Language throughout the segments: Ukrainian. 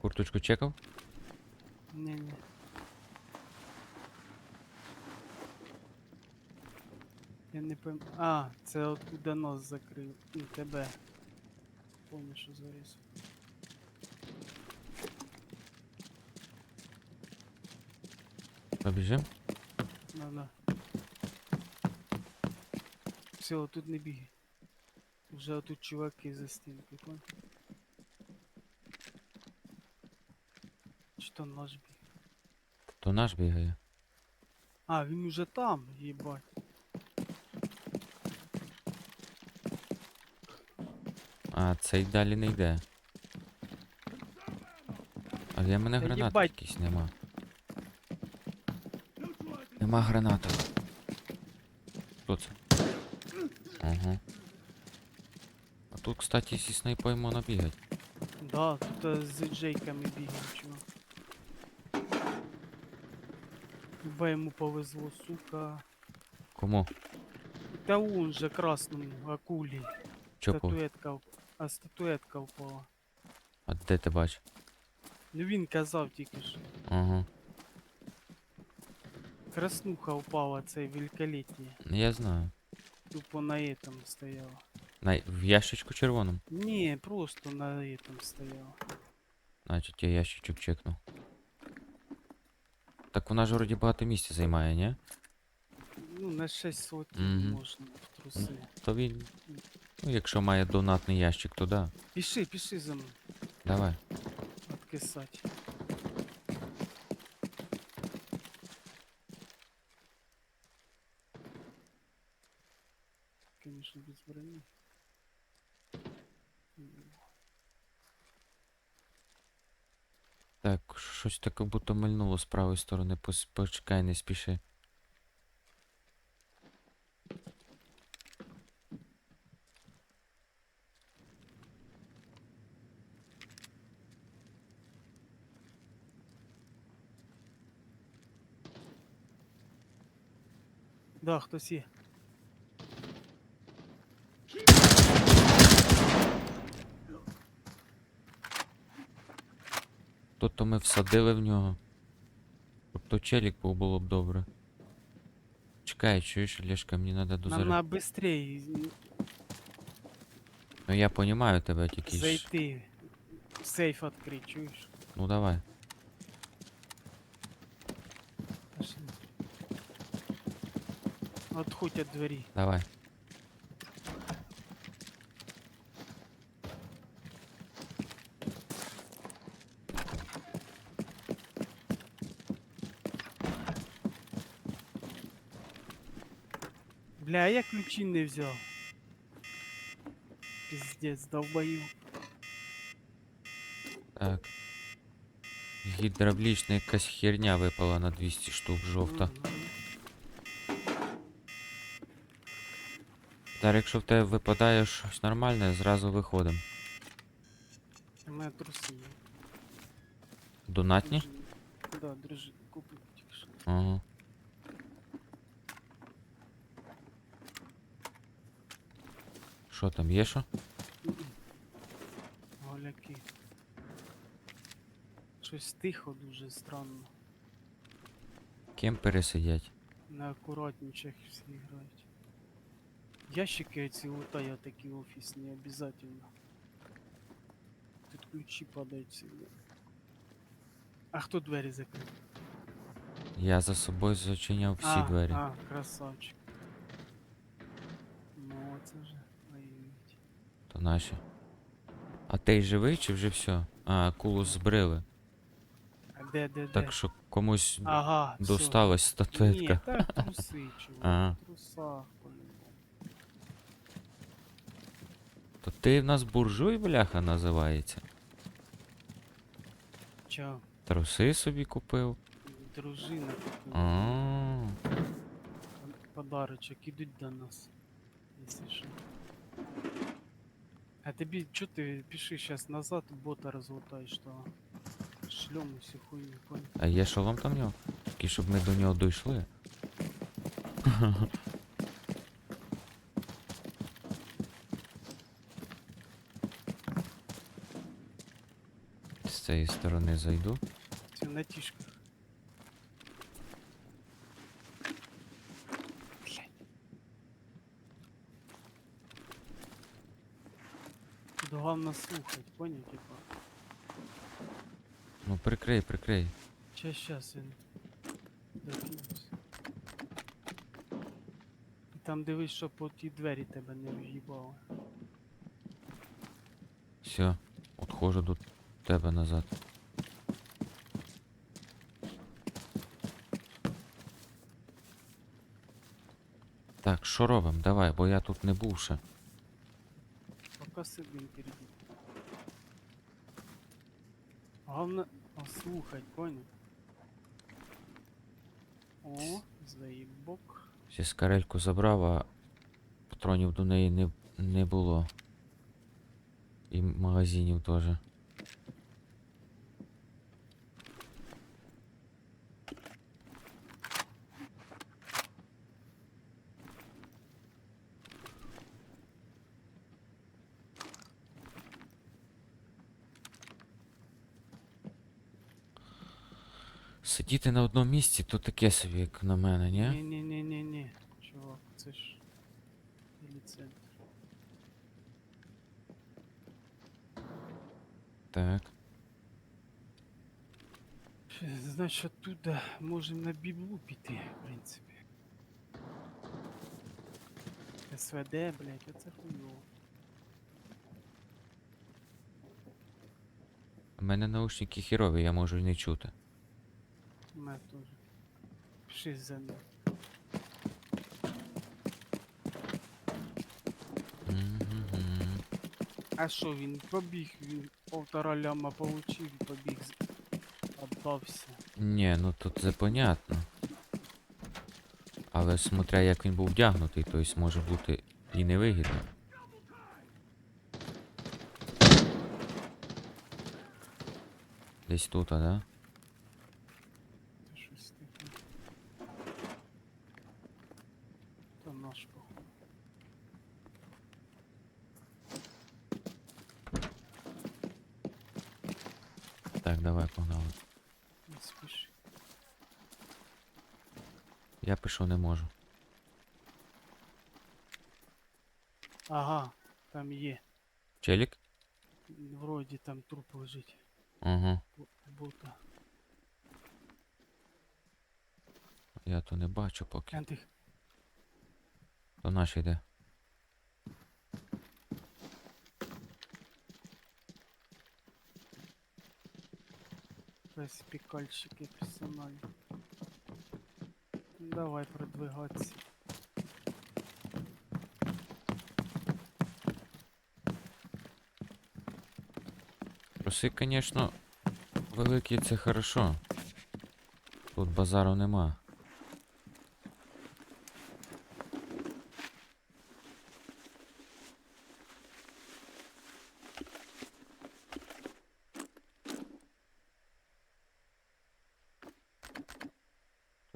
Курточку чекав? Ні-ні. Я не пойм... А, це откуда нос закрив. Ну, тебе. Помню, що заріз. Побіжим? Да-да. Все, тут не бігай. Вже тут чуваки за стінкою, понял? То наш біг? То наш бігає. А, він уже там, їбать. А, цей далі не йде. А в мене Та гранат їбать. якийсь нема. Нема граната. Хто це? Ага. А тут, кстати, зі снайпою можна бігати. Да, тут е, з джейками бігають, чувак. Хіба йому повезло, сука. Кому? Та он же красному акулі. Чо пов- Статуетка, вп- а статуетка впала. А де ти бачиш? Ну він казав тільки що. Ага. Краснуха впала, цей великолітній. Я знаю. Тупо на этом стояла. На... В ящичку червоному. Ні, просто на этом стояла. Значить, я ящичок чекнув. Так вона ж вроді багато місця займає, ні? Ну, на 6 сотень Мгм. можна в труси. То він. Ну, якщо має донатний ящик, то да. Піши, піши за мною. Давай. Откисать. Конечно, без брони. М, Так, щось таке будто мильнуло з правої сторони. Почекай, не спіши. Да, хтось є. То ми всадили в нього. Тобто челік був було б добре. Чекай, чуєш, Олешка, мені треба Нам дозаряд. надо быстрее Ну я понімаю тебе тільки зайти. Сейф открыть, чуєш? Ну давай. Пошли. Отходь от двері. Давай. Бля, а я ключі не взяв. Пиздец, долбою. Так. Гідравлічна якась херня випала на 200 штук жовта. Зараз якщо в тебе випадає щось нормальне, зразу виходимо. У мене труси є. Донатні? Да, дружи, куплю тільки що. Ага. Що там, є що? Голяки. Щось тихо дуже странно. Кемпери сидять. Неаккуратничах всі грають. Ящики ці лутаю такі офісні, обязательно. Тут ключі падають всегда. А хто двері закрив? Я за собою зачиняв всі а, двері. А, красавчик. Ну, це вже воюють. То наші. А ти живий чи вже все? А, кулу збрили. А де, де, де? Так що комусь Ага, досталась статуетка. Ні, так труси, чувак. Ага. По-любому. То ти в нас буржуй, бляха, називається. Чо? Труси собі купив. Дружина купила. А, Подарочок ідуть до нас. Якщо що. А тобі чо ти піши зараз назад, бота розлутаєш того. Шлем всю хуйню, понял? а є шолом там в нього? Такий, щоб ми до нього дійшли. З цієї сторони зайду. Все на тишках. Блядь. Тут главное слухать, понял, типа? Ну прикрий, прикрий. Сейчас, сейчас він докинувся. І Там дивись, щоб по ті двері тебе не в'їбало. Все, отходжу до тебе назад. Так, що робимо? Давай, бо я тут не був ще. Сидим впереди. Главное послухать понял? О, заїбок. Сейчас карельку забрав, а патронів до неї не, не було. І магазинів теж. Сидіти на одному місці, то таке собі, як на мене, ні? Ні-ні-ні-ні-ні. Чувак, це ж. Ілі центр. Так. Значить, оттуда можемо на біблу піти, в принципі. СВД, блять, оце хуйово. У мене наушники хірові, я можу не чути. Мене теж. Пиши за ним. А що він побіг, він полтора ляма получив і побіг. Отдався. Ні, ну тут це понятно. Але смотря як він був вдягнутий, то есть може бути і невигідно. Десь тут, а, да? Це щось таке. Та наш походу. Так, давай, погнали. Не спіши. Я пишу не можу. Ага, там є. Челік? Вроді там труп лежить. Ага. Бо- Бота. Я то не бачу поки. Антих. То наш йде. Весь пікальщики персональні. Давай продвигатися. Труси, звісно, великі це хорошо. Тут базару нема.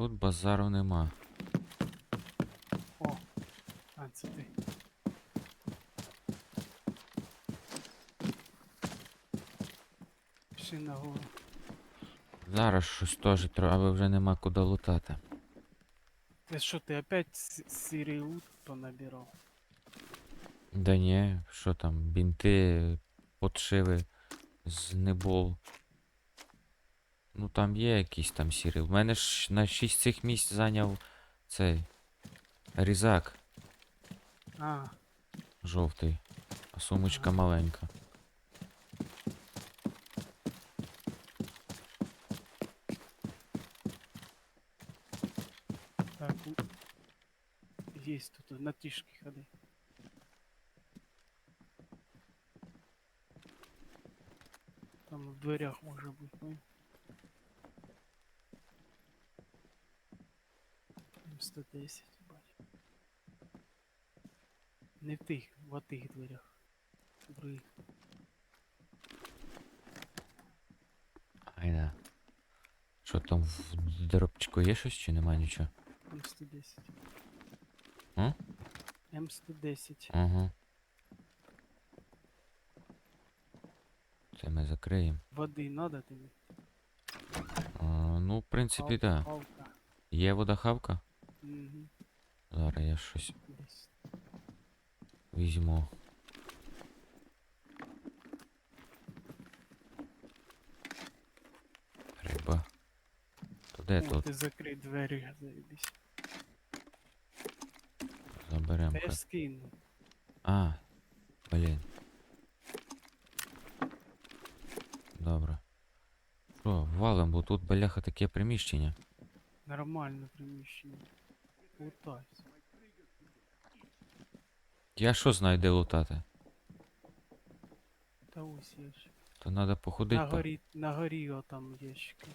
Тут базару нема. О, а це ти. Пішли нагору. Зараз щось теж треба, але вже нема куди лутати. Ти що, ти опять сірий лут понабирав? Да ні, що там, бінти, подшиви з небол. Ну там є якісь там сірі. В мене ж на 6 цих місць зайняв цей різак А, жовтий, а сумочка маленька. так. Есть тут на тишки ходи. Там в дверях може бути, ну. 110, бать. Не в тих, в тих дверях. Других. Айда. Що там в дробчику є щось чи нема нічого? М110. М? М110. Ага. Це ми закриємо. Води надо тобі? А, ну, в принципі, так. хавка. Є водохавка? Мгм. Зараз я щось Десь. візьму. Риба. То де О, тут? ти закрий двері, заєбісь. Заберемо. Та я ж скину. А, блін. Добре. Що, валим, бо тут бляха таке приміщення. Нормальне приміщення. Лутайся. Я що знаю, де лутати? Та ось ящик. То треба походити. На по- горі, на горі о, там ящики.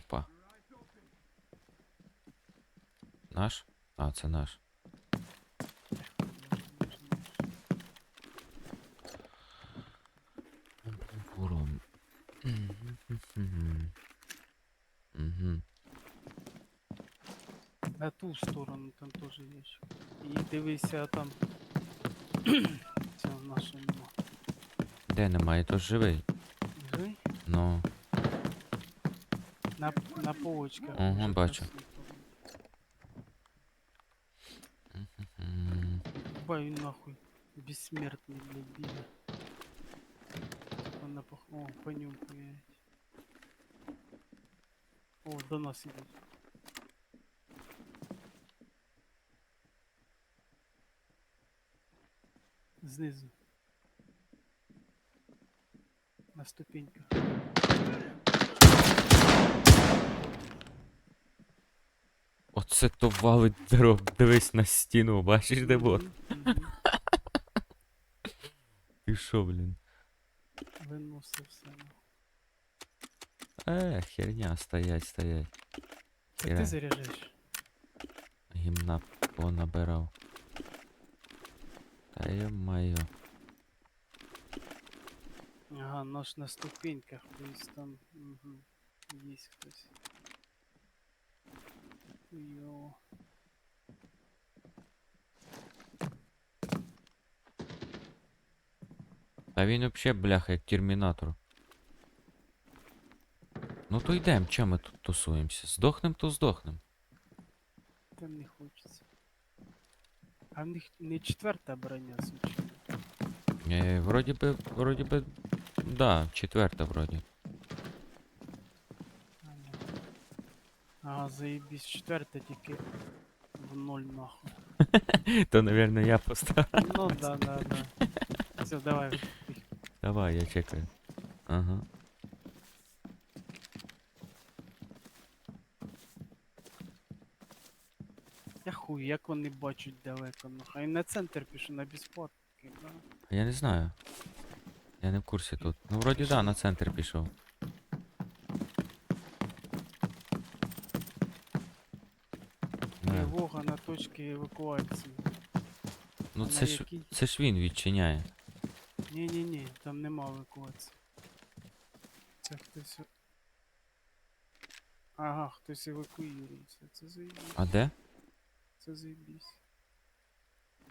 Опа. Наш? А, це наш. Фуром. Угу. На ту сторону там теж ящик. І дивися там. Це наша нема. Де немає, то живий. Живий? Ну, На, на полочках. Ага, вже бачу. красиво. м, Бай він нахуй. Безсмертний, блядь, бігає. Вона пох... О, по ньому хуярить. О, до нас ідуть. Знизу. На ступеньках. Оце то валить дров. Дивись на стіну, бачиш, де бот? Ти що, блін? Виносив все. Е, херня, стоять, стоять. Кіра. ти заряджаєш? Гімна понабирав. Та я маю. Ага, нож на ступеньках, то там угу, есть хтось. Йо. А він вообще, бляха, як термінатор. Ну то йдем, чо ми тут тусуємося? Здохнем, то здохнем. А в них не четверта броня звичайно. Е, вроді би, вроді би, да, четверта вроді. Ага. Ага, заебись, четверта тільки в ноль нахуй. То, напевно, я поставив. Ну да, да, да. Все, давай. виходь. Давай, я чекаю. Ага. Хуй, як вони бачать далеко, нахуй. А на центр пишу, на безплатки, да? Я не знаю. Я не в курсі тут. Ну, вроді да, на центр пішов. Тривога на точці евакуації. Ну це ж, якій? це ж він відчиняє. Ні-ні-ні, там нема евакуації. Це хтось. е- Ага, хтось евакуюється. Це заєбісь. А де? Це заєбісь.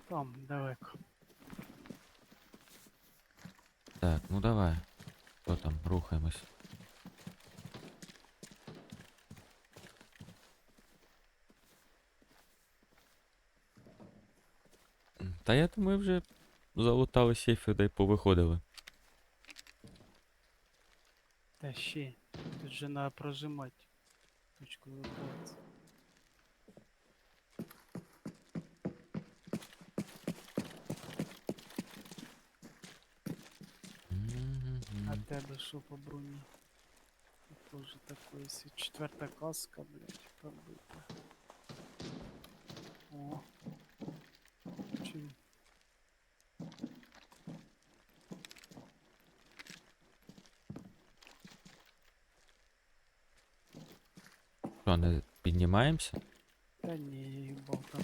Там, далеко. Так, ну давай. Що там, рухаємось. М, Та я думаю, вже залутали сейфи, да й повиходили. Та ще. Тут же треба прожимати точку евакуації. М-м-м. тебе що по броні? Тоже такое си. Четверта каска, блядь, пробита. О. Чим? Що, не піднімаємося? Та ні, я їбав там.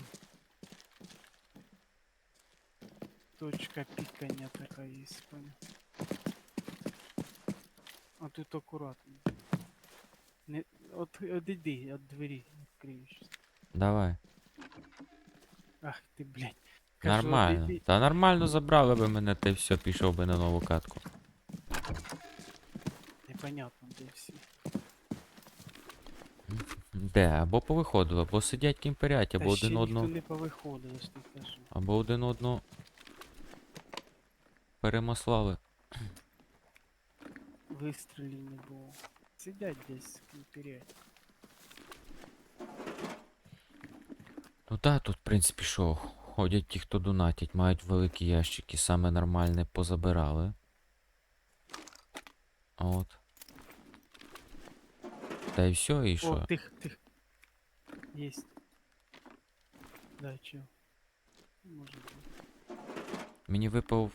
Точка пікання така є, понял. Тут акуратно. Не, от, от іди, от двері відкриєш. Давай. Ах ти, блядь. Кажу, Нормально. «Обійди». Та нормально забрали би мене, та й все, пішов би на нову катку. Непонятно, де всі. Де? Або повиходили, або сидять кімперять, або Та ще один ніхто одного. не повиходив, я ж ти кажу. Або один одного. Перемаслали. Вистрілів не було. Сидять десь кімперять. Ну так, тут, в принципі, що, ходять ті, хто донатять, мають великі ящики, саме нормальне позабирали. От. Та й все, і О, що? тих, тих. Єсть. Да, чё? Може бути. Мені випав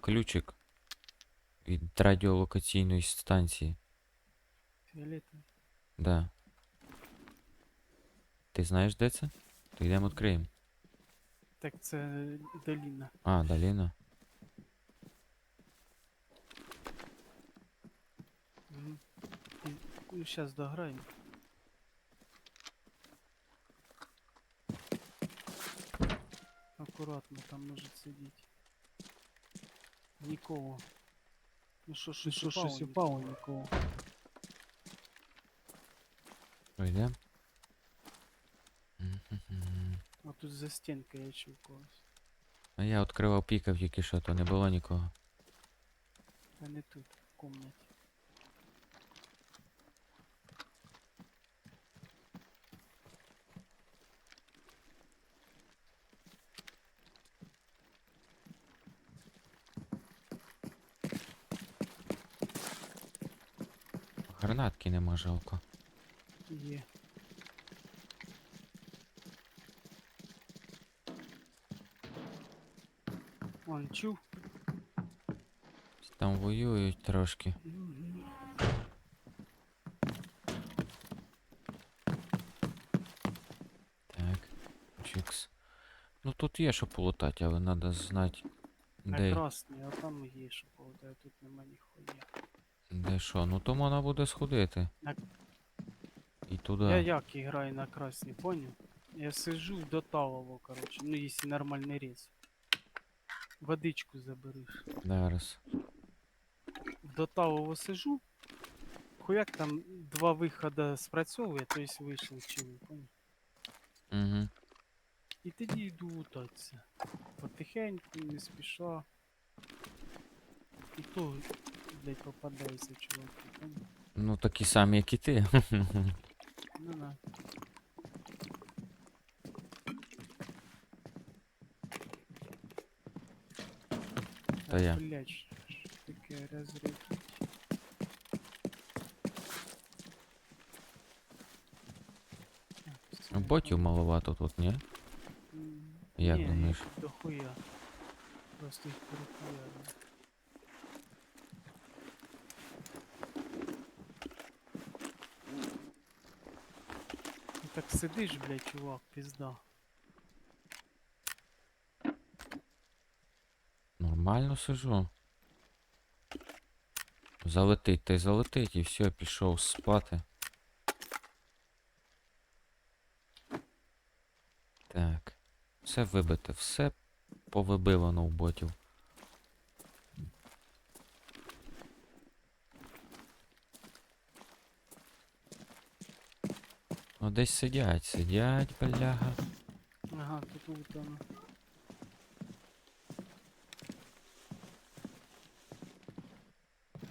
ключик від радіолокаційної станції. Фіолетовий. Да. Ти знаєш, де це? То йдемо відкриємо. Так це доліна. А, доліна. Мгм. І- Ну, сейчас дограємо. Акуратно, там може сидіти. Нікого. Ну що, щось що, щось упало нікого. Що, йдемо? А тут за стінкою я чув когось. А я відкривав пікав тільки що, то не було нікого. А не тут, в комнаті. Гранатки нема жалко. Є. Он чув? Там воюють трошки. Так. Чикс. Ну тут є що полутати, але треба знати. На Де, красний, а там є що поводає, тут нема ніхуя. Де що? Ну то можна буде сходити. На- І туди. Я як граю на красний, понял? Я сижу до талого, короче, ну если нормальный рейс. Водичку забереш. Зараз. До талого сижу. Хуяк там два виходи спрацьовує, то есть вийшов чим, понял? Угу. І тоді йду лутатися. Потихеньку, не спіша. І то, блядь, попадається чуваки, понял? Ну такі самі, як і ти. Ну да. Та я. Блять, що таке розрив. Ботів маловато тут, ні? м, як ні, думаєш? їх Дохуя. Просто їх перехуяли. Так сидиш, блядь, чувак, пізда. Нормально сижу. Залетить, та залетить, і все, пішов спати. Так. Все вибите, все повибивано у ботів. Ну десь сидять, сидять, бляга. Ага, тут вот оно.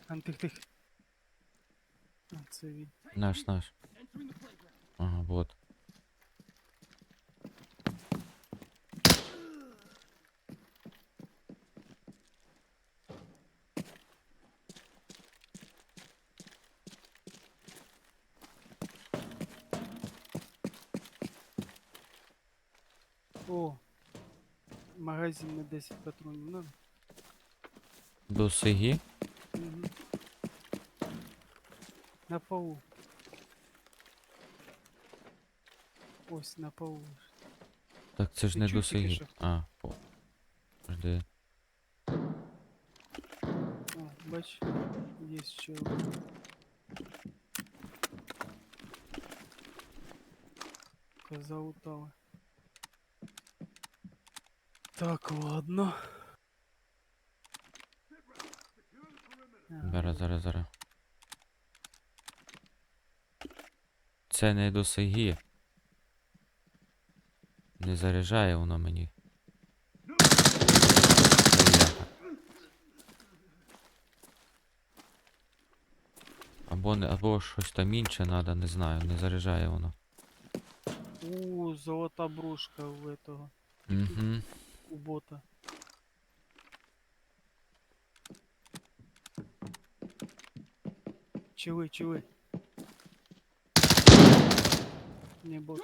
Ан, тих, тих. А, це він. Наш, наш. Ага, вот. Магазин на 10 патронів надо. До Сигі. Угу. На полу. Ось на полу. Так це ж Ти не чув до тільки що? А, по. Жди. О, бач, є ще один. Так, ладно. Зараз, зараз, зараз. Це не до. Не заряджає воно мені. Або, не, або щось там інше треба, не знаю, не заряджає воно. У, золота брошка у этого, Угу. У бота. Чили, чили. Не бот.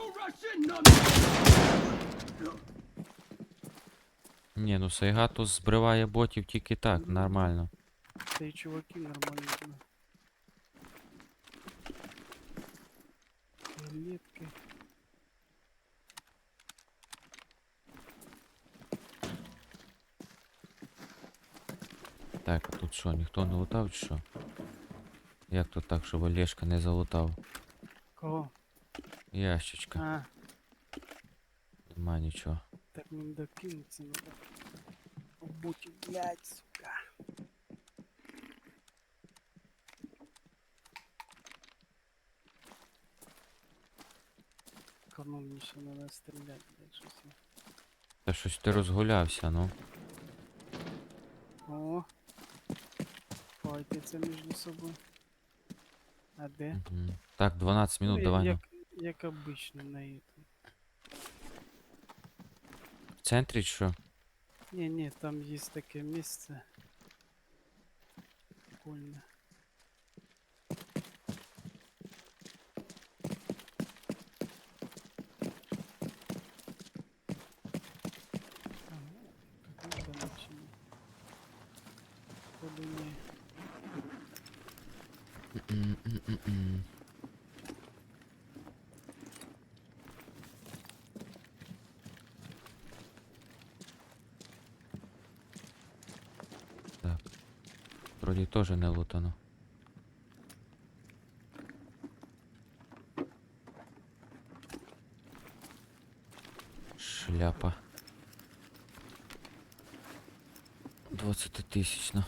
Ні, ну Сайга то збриває ботів тільки так, нормально. Та й чуваки нормально. ну. Так, а тут що, ніхто не лутав чи що? Як то так, щоб Олешка не залутав? Кого? Ящичка. А, Нема нічого. так мені докинуться надо. Боті, блядь, сука. Кому мені ще надо стріляти, блядь, щось. Та щось ти розгулявся, ну. О. Файтиться між собою. А де? Мгм. Так, 12 минут, Ну, давай. ну. Як, як обично на этом. В центрі чи що? Ні, ні, там є таке місце. Прикольне. Теж не лутано. Шляпа. Двадцятитисячна.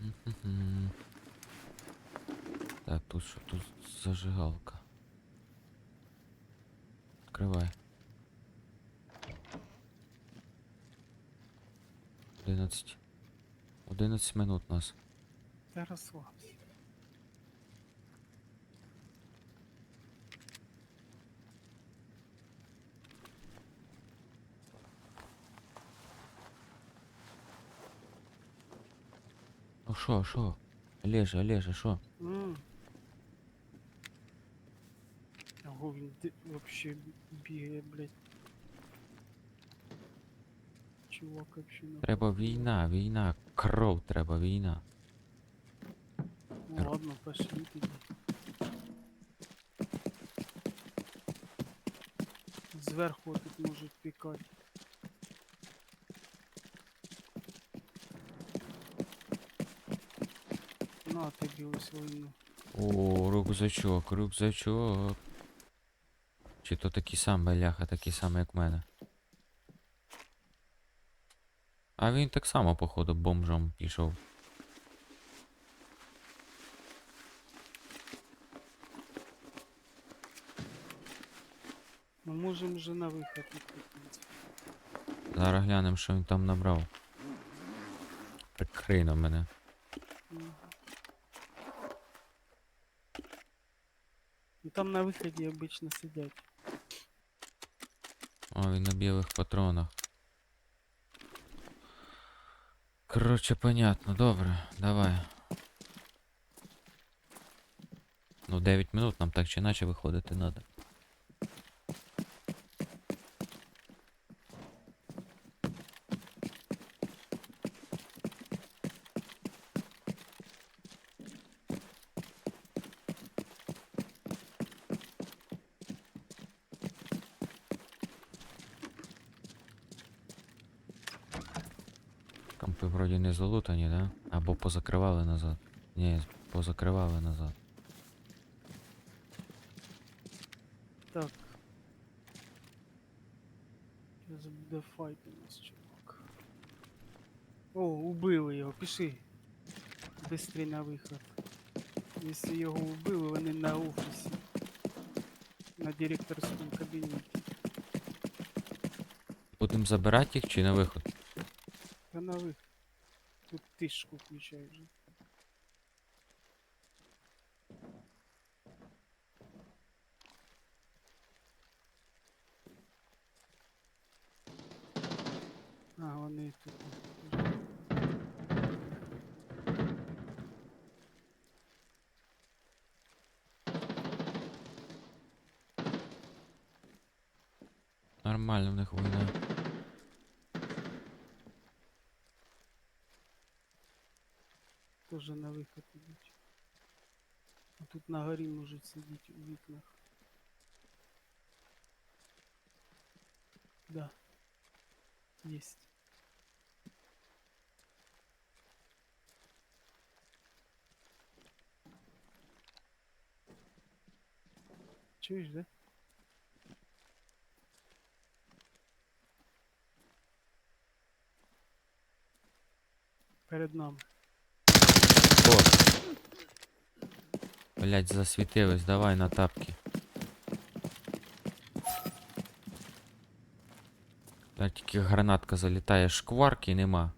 Мгм. Так, тут що тут зажигалка. 11 минут у нас. Та розслабся. Ну шо, шо? Олежа, Олежа, шо? М. Ого, він де- вообще бігає, блядь. Чувак вообще на. Треба війна, війна, кров треба, війна. Ну ладно, пошли тоді. Зверху тут можуть пікати. На тобі ось війну. О, рюкзачок, рюкзачок. Чи то такий самий ляха, такий самий, як в мене. А він так само, походу, бомжом пішов. Ми можемо вже на вихід відкрити. Зараз глянемо, що він там набрав. Прикрий на мене. Ну там на виході обично сидять. О, він на білих патронах. Короче, понятно, добре, давай. Ну, 9 минут нам так чи іначе виходити надо. криваве назад. Так. Зараз буде файт у нас, чувак. О, убили його, Пиши. Бистрій на выход. Если його убили, вони на офисе. На директорском кабинете. Будем забирать их, чи на выход. Да на выход. Тут тишку включаешь. Нормально в них війна. Тоже на виход ідуть. А тут на горі можуть сидіти у вікнах. Да. Есть. Чуешь, да? Перед нами. О! Блять, засвітились, давай на тапки. Та тільки гранатка залітає, шкварки нема.